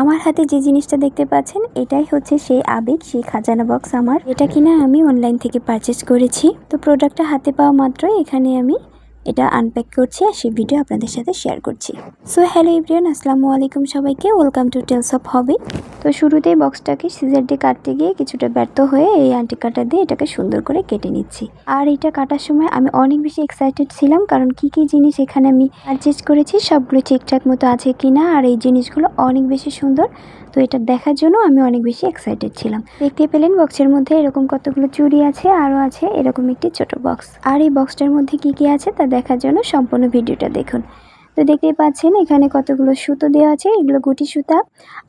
আমার হাতে যে জিনিসটা দেখতে পাচ্ছেন, এটাই হচ্ছে সেই আবেগ, সেই খাজানা বক্স আমার। এটা কিনা আমি অনলাইন থেকে পারচেস করেছি। তো প্রোডাক্টটা হাতে পাওয়া মাত্রই এখানে আমি এটা আনপ্যাক করছি আর সেই ভিডিও আপনাদের সাথে শেয়ার করছি। সো হ্যালো ইব্রিয়ান আসসালামু আলাইকুম সবাইকে। Welcome to tales of hobby তো শুরুতেই বক্সটাকে সিজার দিয়ে কাটতে গিয়ে কিছুটা ব্যর্থ হয়ে এই আন্টি কাটা দিয়ে এটাকে সুন্দর করে কেটে নিচ্ছি। আর এটা কাটার সময় আমি অনেক বেশি এক্সাইটেড ছিলাম, কারণ কি কি জিনিস এখানে আমি পারচেজ করেছি সবগুলো ঠিকঠাক মতো আছে কিনা, আর এই জিনিসগুলো অনেক বেশি সুন্দর। তো এটা দেখার জন্য আমি অনেক বেশি এক্সাইটেড ছিলাম। দেখতে পেলেন বক্সের মধ্যে এরকম কতগুলো চুড়ি আছে, আরও আছে, এরকম একটি ছোট বক্স আর এই বক্সটার মধ্যে কি কি আছে তা দেখার জন্য সম্পূর্ণ ভিডিওটা দেখুন। তো দেখতেই পাচ্ছেন এখানে কতগুলো সুতো দেওয়া আছে, এগুলো গুটি সুতা,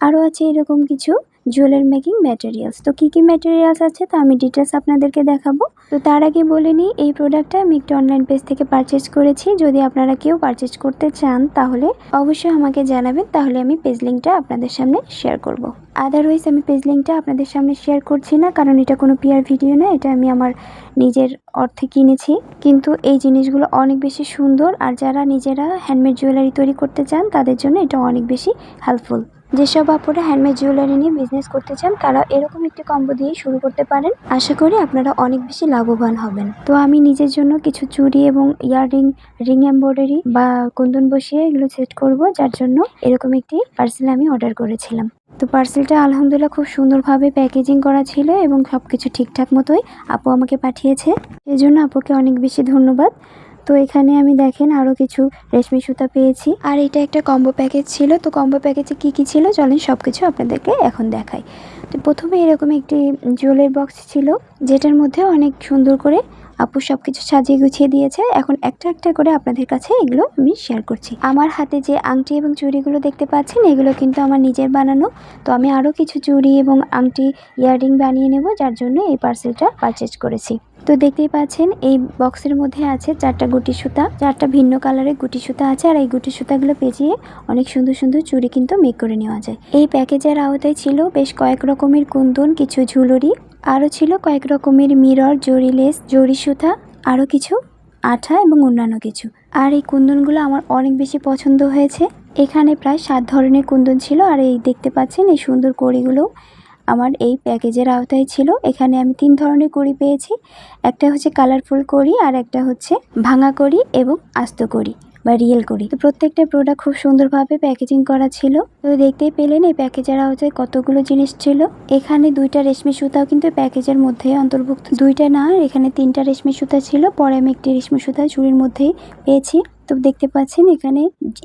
আরও আছে এরকম কিছু। জুয়েলার মেকিং ম্যাটেরিয়ালস তো কী কী ম্যাটেরিয়ালস আছে তা আমি ডিটেলস আপনাদেরকে দেখাবো। তো তার আগে বলে নিই, এই প্রোডাক্টটা আমি একটি অনলাইন পেজ থেকে পারচেস করেছি। যদি আপনারা কেউ পারচেস করতে চান, তাহলে অবশ্যই আমাকে জানাবেন। তাহলে আমি পেজ লিঙ্কটা আপনাদের সামনে শেয়ার করব। আদারওয়াইজ আমি পেজ লিঙ্কটা আপনাদের সামনে শেয়ার করছি না, কারণ এটা কোনো পিয়ার ভিডিও না। এটা আমি আমার নিজের অর্থে কিনেছি। কিন্তু এই জিনিসগুলো অনেক বেশি সুন্দর। আর যারা নিজেরা হ্যান্ডমেড জুয়েলারি তৈরি করতে চান, তাদের জন্য এটা অনেক বেশি হেল্পফুল যেসব আপুরা হ্যান্ডমেড জুয়েলারি নিয়ে বিজনেস করতে চান, তারা এরকম একটি কম্বো দিয়ে শুরু করতে পারেন। আশা করি আপনারা অনেক বেশি লাভবান হবেন। তো আমি নিজের জন্য কিছু চুড়ি এবং ইয়াররিং রিং এমব্রয়ডারি বা কুন্দন বসিয়ে এগুলো সেট করব, যার জন্য এরকম একটি পার্সেল আমি অর্ডার করেছিলাম। তো পার্সেলটা আলহামদুলিল্লাহ খুব সুন্দরভাবে প্যাকেজিং করা ছিল এবং সব কিছু ঠিকঠাক মতোই আপু আমাকে পাঠিয়েছে। এজন্য আপুকে অনেক বেশি ধন্যবাদ। তো এখানে আমি দেখেন আরও কিছু রেশমি সুতা পেয়েছি। আর এটা একটা কম্বো প্যাকেজ ছিল। তো কম্বো প্যাকেজে কি কি ছিল? চলেন সব কিছু আপনাদেরকে এখন দেখাই। তো প্রথমে এরকম একটি জুয়েলের বক্স ছিল, যেটার মধ্যে অনেক সুন্দর করে আপু সব কিছু সাজিয়ে গুছিয়ে দিয়েছে। এখন একটা একটা করে আপনাদের কাছে এগুলো আমি শেয়ার করছি। আমার হাতে যে আংটি এবং চুড়িগুলো দেখতে পাচ্ছেন, এগুলো কিন্তু আমার নিজের বানানো। তো আমি আরও কিছু চুড়ি এবং আংটি, ইয়াররিং বানিয়ে নেব, যার জন্য এই পার্সেলটা পারচেজ করেছি। তো দেখতেই পাচ্ছেন, এই বক্সের মধ্যে আছে চারটা গুটি সুতা। চারটা ভিন্ন কালারের গুটি সুতা আছে, আর এই গুটি সুতাগুলো পেঁচিয়ে অনেক সুন্দর সুন্দর চুড়ি কিন্তু মেক করে নেওয়া যায়। এই প্যাকেজের আওতায় ছিল বেশ কয়েক রকমের কুন্দন, কিছু ঝুলুরি আরও ছিল কয়েক রকমের মিরর, জরি লেস, জরি সুতা, আরও কিছু, আঠা এবং অন্যান্য কিছু। আর এই কুন্দনগুলো আমার অনেক বেশি পছন্দ হয়েছে। এখানে প্রায় সাত ধরনের কুন্দন ছিল আর এই দেখতে পাচ্ছেন এই সুন্দর কড়িগুলো আমার এই প্যাকেজের আওতায় ছিল। এখানে আমি তিন ধরনের কড়ি পেয়েছি। একটা হচ্ছে কালারফুল কড়ি আর একটা হচ্ছে ভাঙা কড়ি এবং আস্ত কড়ি। বা রিয়েল করি। তো প্রত্যেকটা প্রোডাক্ট খুব সুন্দরভাবে প্যাকেজিং করা ছিল। তো দেখতেই পেলেন, এই প্যাকেজের আওতায় কতগুলো জিনিস ছিল। এখানে দুইটা রেশমি সুতাও কিন্তু প্যাকেজের মধ্যে অন্তর্ভুক্ত। দুইটা না, এখানে তিনটা রেশমি সুতা ছিল। পরে আমি একটি রেশমি সুতা চুরির মধ্যেই পেয়েছি। তো দেখতে পাচ্ছেন, এখানে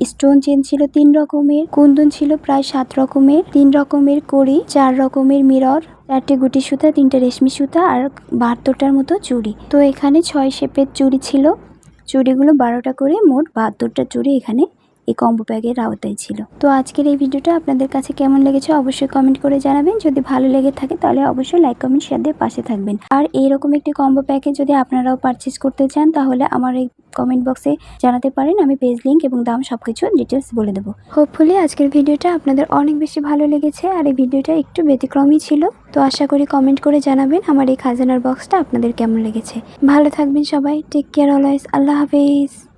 স্টোন চেন ছিল তিন রকমের, কুন্দন ছিল প্রায় সাত রকমের, তিন রকমের কড়ি, চার রকমের মিরর চারটে গুটি সুতা, তিনটে রেশমি সুতা আর বাহাত্তরটার মতো চুড়ি। তো এখানে ছয় শেপের চুড়ি ছিল। চুড়িগুলো বারোটা করে মোট বাহাত্তরটা চুড়ি এখানে এই কম্বো প্যাকের আওতায় ছিল। তো আজকের এই ভিডিওটা আপনাদের কাছে কেমন লেগেছে অবশ্যই কমেন্ট করে জানাবেন। যদি ভালো লেগে থাকে তাহলে অবশ্যই লাইক কমেন্ট শেয়ার দিয়ে পাশে থাকবেন। আর এইরকম একটি কম্বো প্যাকে যদি আপনারাও পারচেস করতে চান তাহলে আমার এই কমেন্ট বক্সে জানাতে পারেন, আমি পেজ লিঙ্ক এবং দাম সব কিছু ডিটেলস বলে দেবো। হোপফুলি আজকের ভিডিওটা আপনাদের অনেক বেশি ভালো লেগেছে আর এই ভিডিওটা একটু ব্যতিক্রমই ছিল। তো আশা করি কমেন্ট করে জানাবেন আমার এই খাজানার বক্সটা আপনাদের কেমন লেগেছে। ভালো থাকবেন সবাই টেক কেয়ার অলওয়েজ আল্লাহ হাফেজ।